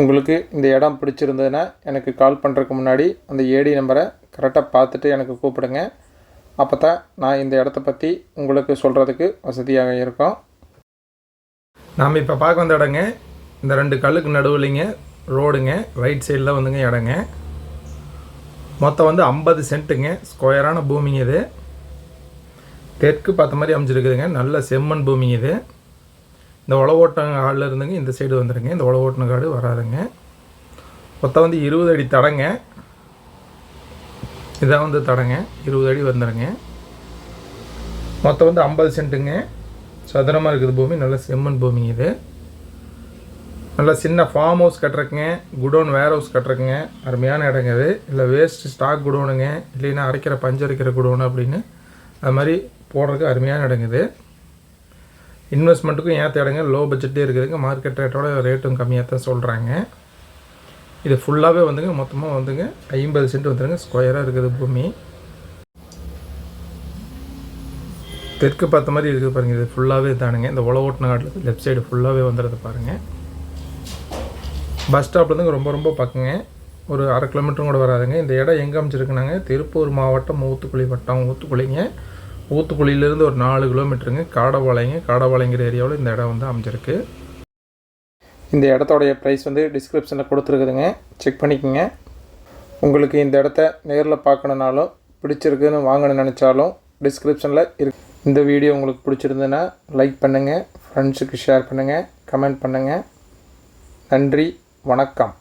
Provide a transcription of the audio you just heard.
உங்களுக்கு இந்த இடம் பிடிச்சிருந்ததுன்னா எனக்கு கால் பண்ணுறதுக்கு முன்னாடி அந்த ஏடி நம்பரை கரெக்டாக பார்த்துட்டு எனக்கு கூப்பிடுங்க. அப்போ தான் நான் இந்த இடத்த பற்றி உங்களுக்கு சொல்கிறதுக்கு வசதியாக இருக்கும். நாம் இப்போ பார்க்க வந்த இடங்க இந்த ரெண்டு கல்லுக்கு நடுவுலைங்க ரோடுங்க ரைட் சைடில் வந்துங்க இடங்க. மொத்தம் வந்து ஐம்பது சென்ட்டுங்க ஸ்கொயரான பூமிங்க இது. தெற்கு பார்த்த மாதிரி அமைஞ்சிருக்குதுங்க நல்ல செம்மண் பூமிங்க இது. இந்த உழவோட்டம் காடில் இருந்துங்க இந்த சைடு வந்துடுங்க இந்த உழவோட்டின காடு வராதுங்க. மொத்தம் வந்து இருபது அடி தடங்க. இதான் வந்து தடங்க. இருபது அடி வந்துடுங்க மொத்தம் வந்து ஐம்பது சென்ட்டுங்க. சதுரமாக இருக்குது பூமி. நல்ல செம்மண் பூமி இது. நல்ல சின்ன ஃபார்ம் ஹவுஸ் கட்டுறக்குங்க குடோன் வேர் ஹவுஸ் கட்டுறக்குங்க அருமையான இடங்க அது இல்லை வேஸ்ட் ஸ்டாக் குடோனுங்க இல்லைன்னா அரைக்கிற பஞ்சு அரைக்கிற குடோனு அப்படின்னு. அது மாதிரி போடுறதுக்கு அருமையான இடங்குது இன்வெஸ்ட்மெண்ட்டுக்கும் ஏற்ற இடங்க லோ பட்ஜெட்டே இருக்குதுங்க மார்க்கெட் ரேட்டோட ரேட்டும் கம்மியாக தான் சொல்கிறாங்க இது ஃபுல்லாகவே வந்துங்க மொத்தமாக வந்துங்க ஐம்பது சென்ட் வந்துடுங்க ஸ்கொயராக இருக்குது பூமி. தெற்கு பார்த்த மாதிரி இருக்குது பாருங்கள் இது ஃபுல்லாகவே தானுங்க. இந்த உழவு ஓட்டின காட்டில் லெஃப்ட் சைடு ஃபுல்லாகவே வந்துடுது பாருங்கள் பஸ் ஸ்டாப்லேருந்து ரொம்ப ரொம்ப பக்கங்க. ஒரு அரை கிலோமீட்டரும் கூட வராதுங்க. இந்த இடம் எங்கே அமைச்சிருக்குனாங்க திருப்பூர் மாவட்டம் ஊத்துக்குழி வட்டம் ஊத்துக்குழிங்க ஊத்துக்குழியிலேருந்து ஒரு நாலு கிலோமீட்டருங்க. காடபாளையங்க காடபாளையங்கிற ஏரியாவில் இந்த இடம் வந்து அமைஞ்சிருக்கு. இந்த இடத்தோடைய ப்ரைஸ் வந்து டிஸ்கிரிப்ஷனில் கொடுத்துருக்குதுங்க. செக் பண்ணிக்கோங்க. உங்களுக்கு இந்த இடத்த நேரில் பார்க்கணுனாலும் பிடிச்சிருக்குன்னு வாங்கணும்னு நினச்சாலும் டிஸ்கிரிப்ஷனில் இருக்கு இந்த வீடியோ உங்களுக்கு பிடிச்சிருந்ததுன்னா லைக் பண்ணுங்கள் ஃப்ரெண்ட்ஸுக்கு ஷேர் பண்ணுங்கள் கமெண்ட் பண்ணுங்கள் நன்றி. வணக்கம்.